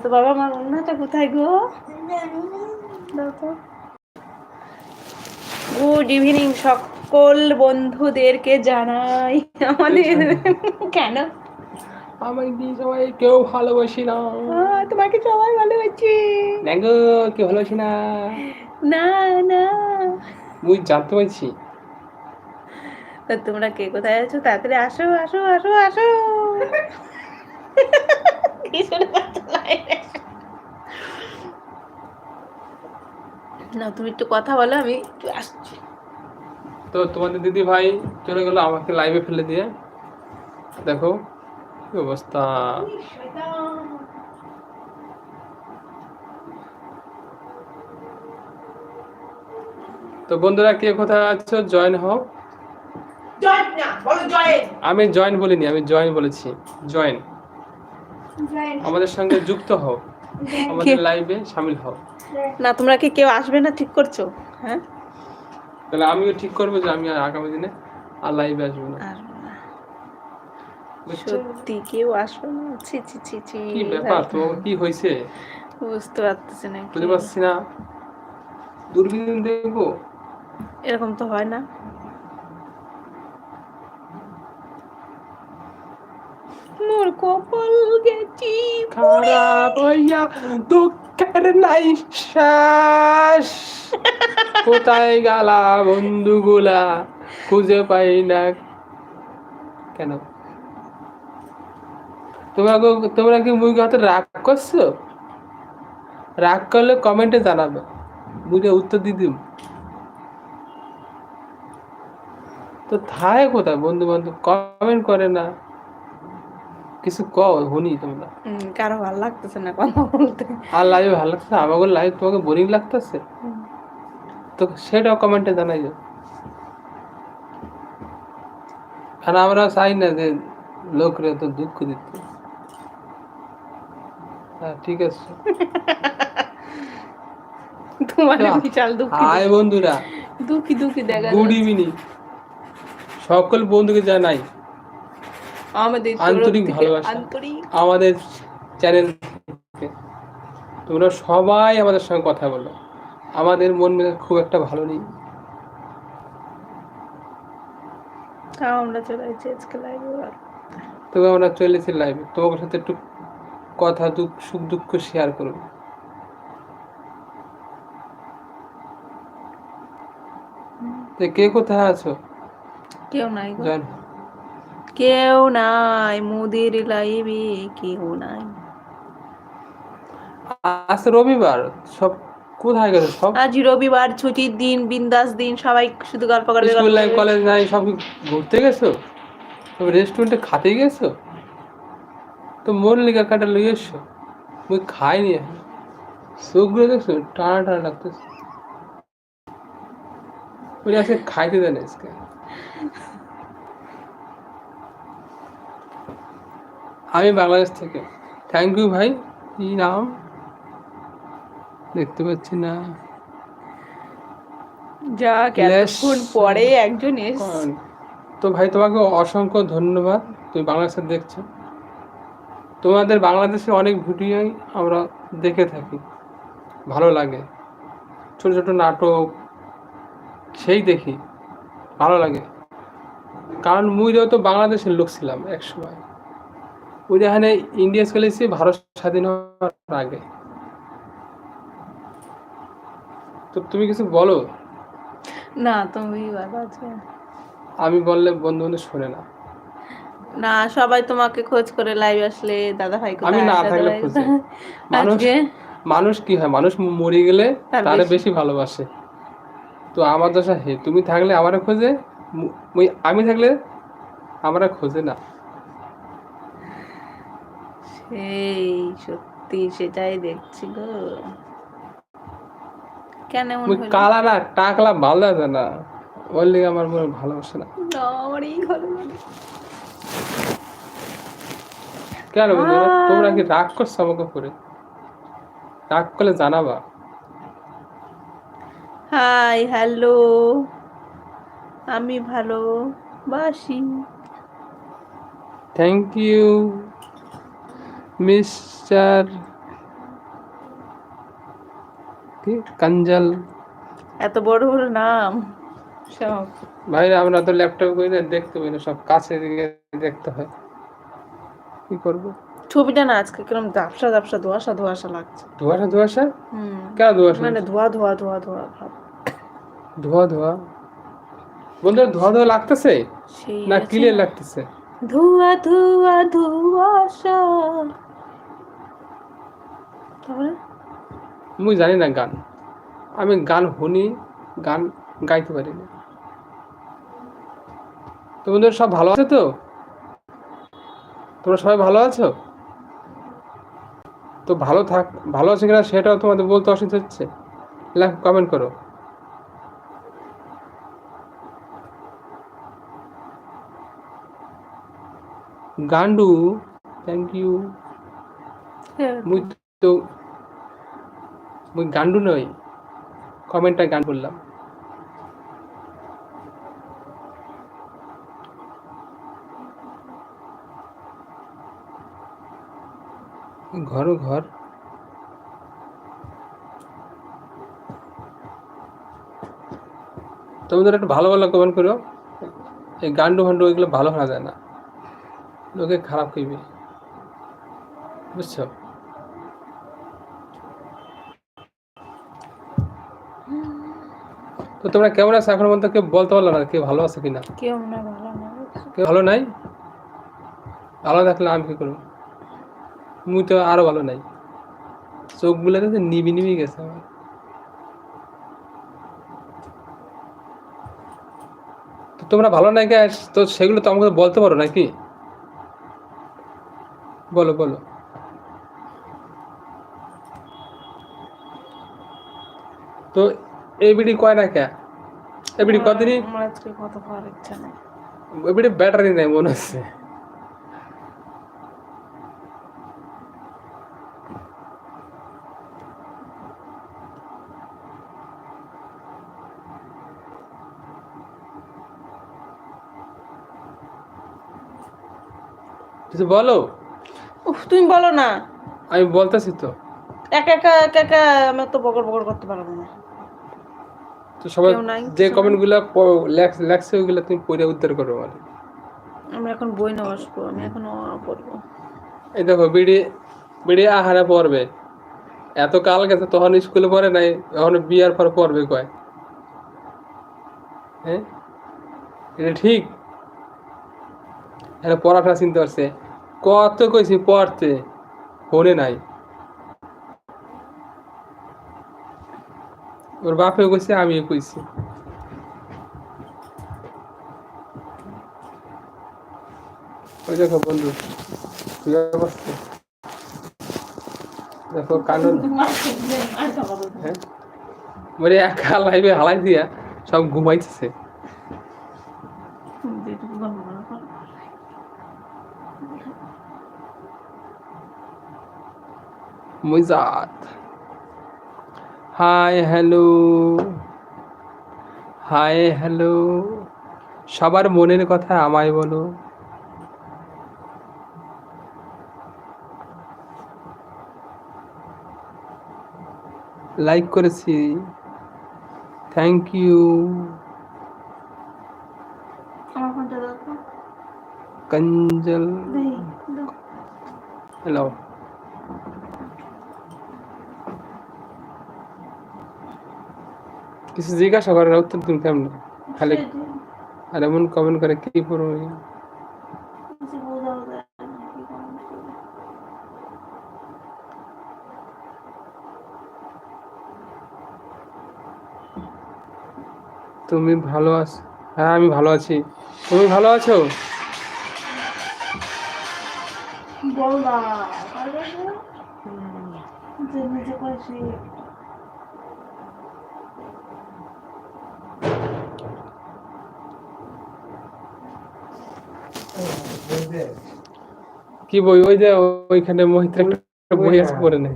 তো বাবা আমার অন্যটা কোথায় গো? গুড ইভিনিং সকল বন্ধুদেরকে জানাই। আমাদের কেন? আমি কি সবাই কেউ ভালোবাসি না। তোমাকে সবাই ভালোবাসি। দেখো কেউ ভালোবাসি না। না না। মুই জানতে পারছি। তা তোমরা কে কোথায় আছো? তাড়াতাড়ি আসো আসো আসো আসো। কি শুনে পাচ্ছ না? না তুমি একটু কথা বলো আমি একটু আসছি। তো তোমাদের দিদি ভাই চলে গেল আমাকে লাইভে ফেলে দিয়ে। দেখো কি অবস্থা। তো বন্ধুরা কে কোথায় আছো? জয়েন হও। আমি জয়েন বলিনি আমি জয়েন বলেছি। জয়েন আমাদের সঙ্গে যুক্ত হও। আমাদের লাইভে শামিল হও। না তোমরা কি কেউ আসবে না ঠিক করছ? হ্যাঁ? তাহলে আমিও ঠিক করব যে আমি আগামী দিনে আর লাইভে আসব না। সত্যি কেউ আসবে না? ছি ছি ছি ছি। কি ব্যাপার? তোমার কি হয়েছে? বুঝতে পারতেছি না বুঝতে পারছি না। দূরবীন দেখব। এরকম তো হয় না। মোর কপাল গেছি খারাপ হইয়া দুঃখের নাই শ্বাস কোথায় গেলা বন্ধুগুলা খুঁজে পাই না। কেন? তোমরা তোমরা কি মুই হাতে রাগ করছ? রাগ করলে কমেন্টে জানাবে। বুঝে উত্তর দিয়ে দিব তো থায় কোথায় বন্ধু বান্ধব কমেন্ট করে না। কিছু কও শুনি তোমরা। কারও ভালো লাগতেছে না কথা বলতে। আর লাইভ ভালো লাগছে আমাকে লাইভ তোমাকে বোরিং লাগতেছে? তো সেটাও কমেন্টে জানাই যাও আর আমরা চাই না যে লোকরে তো দুঃখ দিতে। হ্যাঁ ঠিক আছে। তোমার বিশাল দুঃখী হাই বন্ধুরা। দুঃখী দুঃখী দেখা গুড ইভিনিং সকল বন্ধুকে জানাই। আমাদের আন্তরিক ভালোবাসা। আন্তরিক আমাদের চ্যানেল তোমরা সবাই আমাদের সঙ্গে কথা বলো। আমাদের মন খুব একটা ভালো নেই। তাও আমরা চলে আসছি আজকে লাইভে তবে আমরা চলেছি লাইভে তোমার সাথে একটু কথা দুঃখ সুখ দুঃখ শেয়ার করব কে কোথায় আছো? কেউ নাই গো। কেউ নাই মোদের লাইভে কেউ নাই। আজ রবিবার সব কোথায় গেছে সব? আজ রবিবার ছুটির দিন বিন্দাস দিন সবাই শুধু গল্প করবে স্কুল করবে। কলেজ নাই সব ঘুরতে গেছো? সব রেস্টুরেন্টে খাতে গেছো? তো মোর লিগা কাটা লই এসছো? মুই খাইনি চোখগুলো দেখছ? টানা টানা লাগতেছে। ওই আজকে খাইতে দেন আজকে। আমি বাংলাদেশ থেকে। থ্যাংক ইউ ভাই কি নাম? দেখতে পাচ্ছি না। যাক Yes. এতক্ষণ পরে একজন এস তো ভাই তোমাকে অসংখ্য ধন্যবাদ তুমি বাংলাদেশে দেখছ। তোমাদের বাংলাদেশে অনেক ভিডিওই আমরা দেখে থাকি ভালো লাগে। ছোট ছোট নাটক সেই দেখি ভালো লাগে। কারণ মুইরাও তো বাংলাদেশের লোক ছিলাম এক সময় ওই এখানে ইন্ডিয়া চলে এসেছি ভারত স্বাধীন হওয়ার আগে। তো তুমি কিছু বলো? না তুমি আমি বললে বন্ধু বান্ধব শোনে না। না সবাই তোমাকে খোঁজ করে লাইভ আসলে দাদা ভাই আমি না থাকলে খুঁজে। মানুষ মানুষ কি হয়? মানুষ মরে গেলে তার বেশি। ভালোবাসে। তো আমার দশা হে তুমি থাকলে আমারে খোঁজে আমি থাকলে আমারে খোঁজে না। সেই সত্যি সেটাই দেখছি গো। কেন এমন মুই হলো? কালা না টাকলা ভালো আছে না। ওর লিগে আমার মনে ভালোবাসে না। এই। কেন বন্ধুরা তোমরা কি রাগ করছ আমাকে করে রাগ করলে জানাবা। Hi hello. আমি ভালো বাসি থ্যাংক ইউ মিস্টার কি? কাঞ্জাল। এত বড় বড় নাম। সব। ভাই আমরা তো ল্যাপটপ করে দেখতে পাই না সব কাছে দিকে দেখতে হয়। কি করব? ছবিটা না আজকে কিরম দাপসা দাপসা ধোয়াশা ধোয়াশা লাগছে। ধোয়াশা ধোয়াশা? হুম। কেন ধোয়াশা মানে ধোয়া ধোয়া ধোয়া ধোয়া ভাব ধোয়া ধোয়া। বন্ধুরা ধোয়া ধোয়া লাগতেছে? না ক্লিয়ার লাগতেছে? ধোয়া ধোয়া ধোয়াশা। মুই জানি না গান। আমি গান শুনি গান গাইতে পারি না। তো বন্ধুরা সব ভালো আছে তো? তোমরা সবাই ভালো আছো? তো ভালো থাক ভালো আছে কিনা সেটাও তোমাদের বলতে অসুবিধা হচ্ছে। লাইক কমেন্ট করো। গান্ডু থ্যাংক ইউ মুই তো গান্ডু নই কমেন্টটা গান বললাম। ঘর ঘর। তোমাদের একটু ভালো ভালো কমেন্ট করো। এই গান্ডু ফান্ডু এগুলো ভালো শোনা যায় না। লোকে খারাপ কইবে বুঝছ? তো তোমরা কেমন আছো? এখন পর্যন্ত কেউ বলতে পারল না কেউ ভালো আছে কিনা। কেউ হয় ভালো না। কেউ ভালো নাই? ভালো থাকলে আমি কি করব? মুই তো আরও ভালো নাই। চোখ গুলাতে তো নিবি নিবি গেছে আমার। তো তোমরা ভালো নাই কে? তো সেগুলো তো আমাকে বলতে পারো নাকি? বলো বলো। তো এই বিড়ি কয় না কে? এই বিড়ি কতদিনই আমার আজকে কথা খাওয়ার ইচ্ছা নেই। এই বিড়ি ব্যাটারি নেই মনে হচ্ছে। কিছু বলো? উফ তুমি বলো না। আমি বলতেছি তো। একা একা একা একা আমি তো বকর বকর করতে পারব না। তো সবাই যে কিছু কমেন্টগুলা লেখছে ওইগুলা তুমি পড়ে উত্তর করো মানে। আমি এখন বই না বসবো আমি এখন পড়ব। এই দেখো বিড়ি বিড়ি আহারে পড়বে। এত কাল গেছে তখন স্কুলে পড়ে নাই এখন বিয়ার পর পড়বে কয়? হ্যাঁ? এটা ঠিক? এটা পড়াটা চিনতে পারছে। কত কইছি পড়তে? ফোনে নাই। ওর বাপেও কইছে, আমিও কইছি। ওই দেখো বন্ধু দেখো কানুন হ্যাঁ? মানে একা লাইভে হালাই দিয়া সব ঘুমাইতেছে। মুজাত হাই হ্যালো। Hi hello. সবার মনের কথা আমায় বলো। লাইক করেছি। Thank you. আমার ফোনটা কিছু জিজ্ঞাসা করার উত্তর তুমি কেমন? খালি আর এমন কমেন্ট করে কি করব। তুমি ভালো আছো হ্যাঁ আমি ভালো আছি। তুমি ভালো আছো? বল না কি বই? ওই যে ওইখানে মহিত্রা একটা বই আছে পড়ে নেই।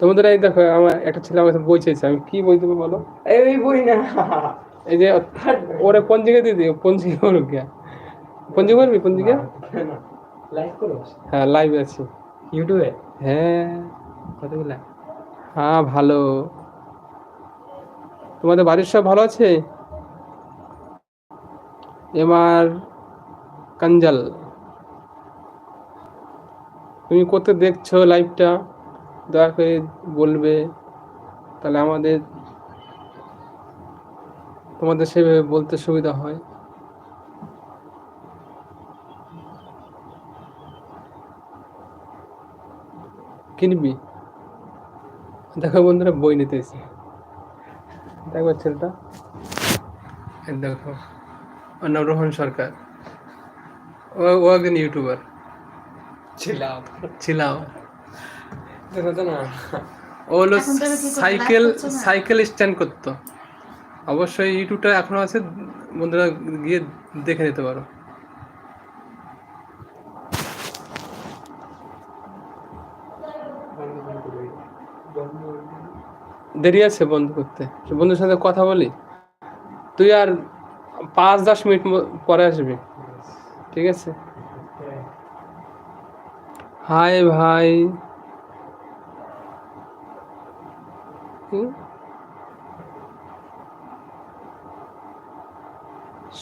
তোমাদের এই দেখো আমার একটা ছেলে আমার বই চাইছে আমি কি বই দেবো বলো? এই বই না। এই যে ওরে পঞ্জিকা দিয়ে দিও পঞ্জিকা করো কে? পঞ্জিকা করবি পঞ্জিকা? লাইক করো। হ্যাঁ লাইভ আছি। ইউটিউবে? হ্যাঁ। কতগুলা? হ্যাঁ ভালো। তোমাদের বাড়ির সব ভালো আছে? এবার কাঞ্জাল। তুমি কোথায় দেখছ লাইভটা দয়া করে বলবে। তাহলে আমাদের, তোমাদের সেভাবে বলতে সুবিধা হয়। কিনবি? দেখো বন্ধুরা, বই নিতে এসে দেখো ছেলেটা। দেখো নাম রোহন সরকার। ও ও একজন ইউটিউবার ছিলাম। ছিলাম। ও হলো সাইকেল? সাইকেল স্ট্যান্ড করতো। অবশ্যই ইউটিউবটা এখনও আছে বন্ধুরা গিয়ে দেখে নিতে পারো। দেরি আছে বন্ধ করতে। বন্ধুর সাথে কথা বলি। তুই আর পাঁচ দশ মিনিট পরে আসবি। ঠিক আছে? হাই ভাই?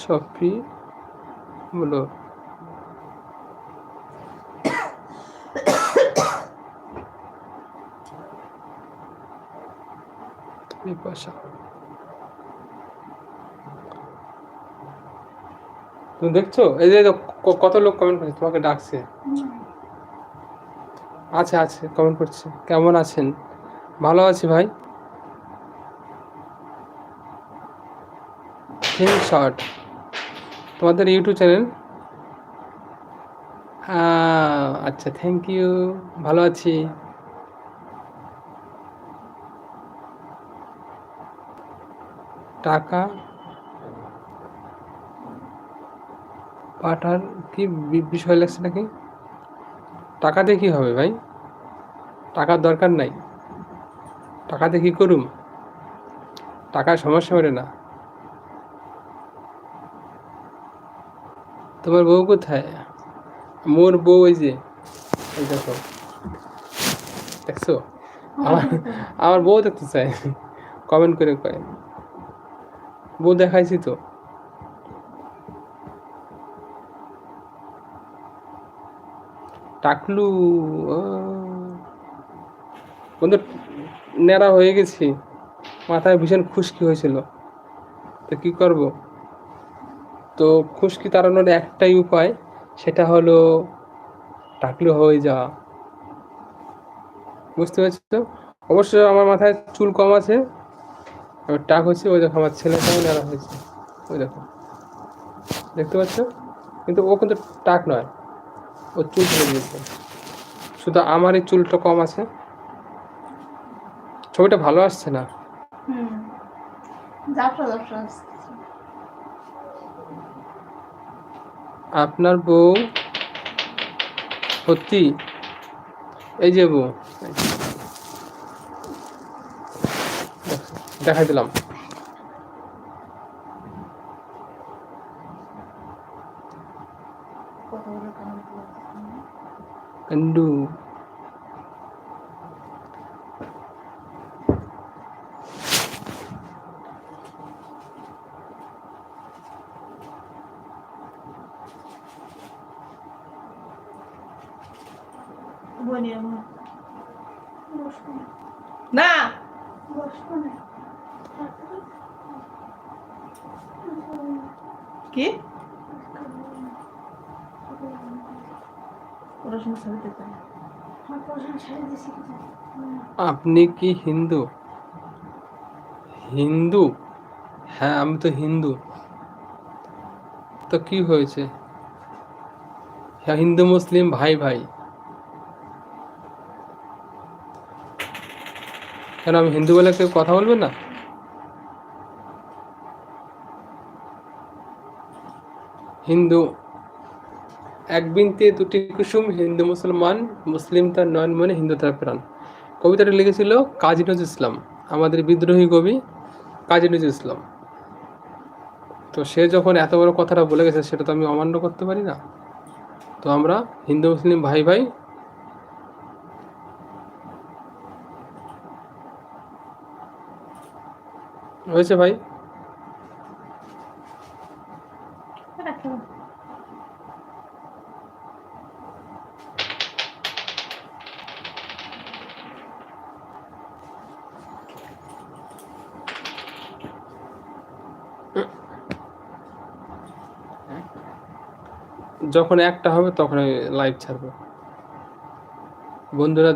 সফি বলো। বিপাশা তুমি দেখছ? এই যে কত লোক কমেন্ট করছে? তোমাকে ডাকছে। আছে আছে কমেন্ট করছে। কেমন আছেন? ভালো আছি ভাই। শর্ট তোমাদের ইউটিউব চ্যানেল আচ্ছা থ্যাংক ইউ ভালো আছি। টাকা পাঠার কি বিষয় লাগছে নাকি? টাকা দিয়ে কি হবে ভাই? টাকার দরকার নাই। টাকা দিয়ে কি করুম? টাকার সমস্যা ওঠে না। তোমার বউ কোথায়? মোর বউ ওই যে, এই দেখো। দেখছ? আমার আমার বউ দেখতে চাই কমেন্ট করে কয়। বউ দেখাইছি তো। টাকলু। বন্ধু, ন্যাড়া হয়ে গেছি। মাথায় ভীষণ খুশকি হয়েছিল। তো কি করব? তো খুশকি তাড়ানোর একটাই উপায়, সেটা হলো টাকলু হয়ে যাওয়া। বুঝতে পারছ? অবশ্য আমার মাথায় চুল কম আছে। এবার টাক হচ্ছে, ওই দেখো আমার ছেলেটাও নেড়া হয়েছে। ওই দেখো। দেখতে পাচ্ছ? কিন্তু ও কিন্তু টাক নয়। ও চুল ফেলে দিয়েছে শুধু আমার এই চুলটা কম আছে। ছবিটা ভালো আসছে না। আপনার বউ সত্যি? এই যে বউ। দেখাই দিলাম কতগুলো comment করেছে। কান্ডু বলি আপনি কি হিন্দু? হিন্দু? হ্যাঁ আমি তো হিন্দু। তো কি হয়েছে? হ্যাঁ হিন্দু, মুসলিম, ভাই ভাই। কেন, আমি হিন্দু বলে কেউ কথা বলবে না? হিন্দু একবিনতে দুটি কুসুম, হিন্দু মুসলমান, মুসলিম তার নয়ন মনে, হিন্দু তার প্রাণ। কবিতাটা লিখেছিল কাজী নজরুল ইসলাম, আমাদের বিদ্রোহী কবি কাজী নজরুল ইসলাম। তো সে যখন এত বড় কথাটা বলে গেছে, সেটা তো আমি অমান্য করতে পারি না। তো আমরা হিন্দু, মুসলিম ভাই ভাই হয়েছে ভাই? যখন একটা হবে, তখন আমি লাইভ ছাড়বো। বন্ধুরা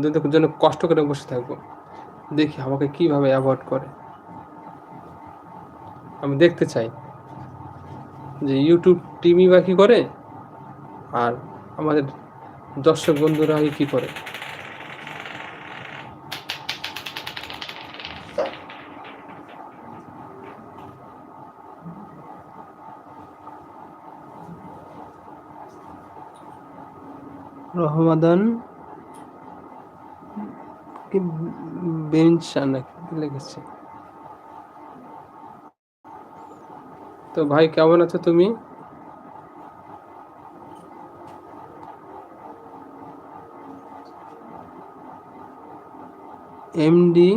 দুদের জন্য কষ্ট করে বসে থাকব। দেখি আমাকে কীভাবে অ্যাভয়েড করে। আমি দেখতে চাই যে ইউটিউব টিমই বা কী করে, আর আমাদের দর্শক বন্ধুরা কি করে। রহমাদান কি বেঞ্চ কি লিখেছে তো ভাই, কেমন আছো তুমি? এমডি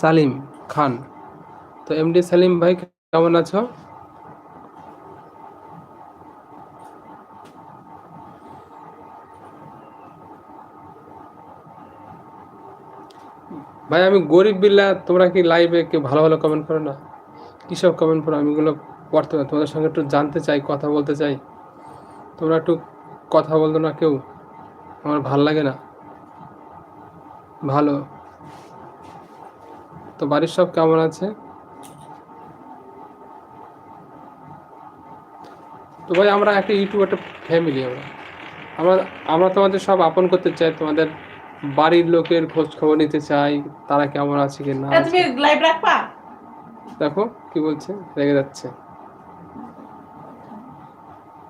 সালিম খান। তো এমডি সালিম ভাই, কেমন আছো? ভাই, আমি গরিব বিল্লা, তোমরা কি লাইভে কেউ ভালো ভালো কমেন্ট করো না? কীসব কমেন্ট করো? আমি এগুলো পড়তে পারি তোমাদের সঙ্গে একটু জানতে চাই, কথা বলতে চাই। তোমরা একটু কথা বলতো না কেউ? আমার ভালো লাগে না। ভালো। তো বাড়ির সব কেমন আছে? তো ভাই, আমরা একটা ইউটিউব, একটা ফ্যামিলি আমরা। আমরা আমরা তোমাদের সব আপন করতে চাই, তোমাদের বাড়ির লোকের খোঁজ খবর নিতে চাই তারা কেমন আছে কি না তুমি লাইভ রাখবা? দেখো কি বলছে রেগে যাচ্ছে।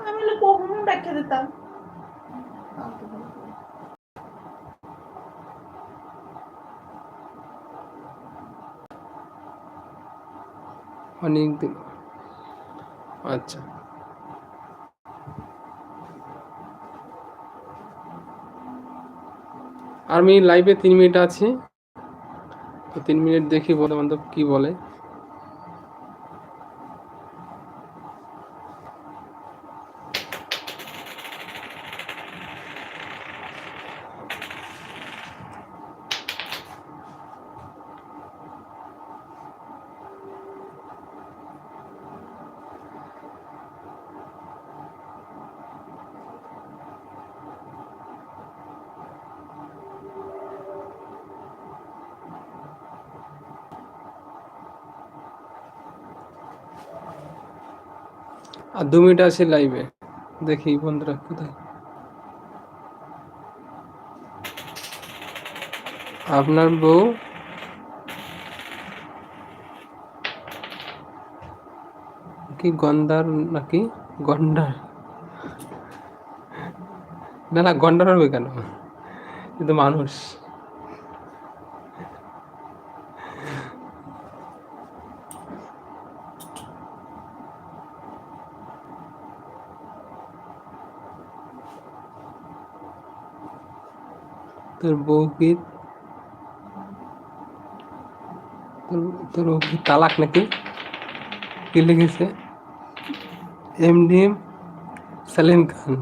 আমি কখন রেখে দিতাম। অনেক দিন। আচ্ছা। আমি লাইভে তিন মিনিট আছে। তো তিন মিনিট দেখি বন্ধু বান্ধব কি বলে। আর দু মিনিট আছে লাইভে দেখি বন্ধুরা কোথায়। আপনার বউ? কি গন্ডার নাকি? গন্ডার। না না, গন্ডার হবে কেন? কিন্তু মানুষ। তোর বউ তোর কি তালাক নাকি কি লিখেছে এমডি সালিম খান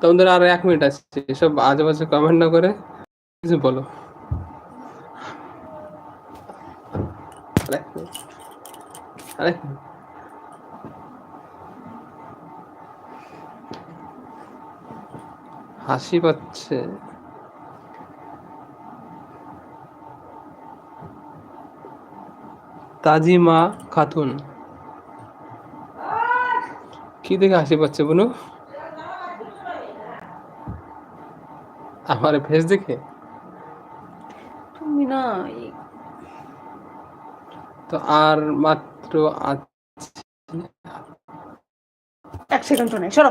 তোমাদের আর এক মিনিট আছে, এসব আজে বাজে কমেন্ট না করে কিছু বলো আরেক মিনিট। আরেক মিনিট। হাসি পাচ্ছে। তাজিমা খাতুন। কি দেখে হাসি পাচ্ছে বলু আমার ফেস দেখে? তুমি না তো আর মাত্র এক সেকেন্ড নেই সরো।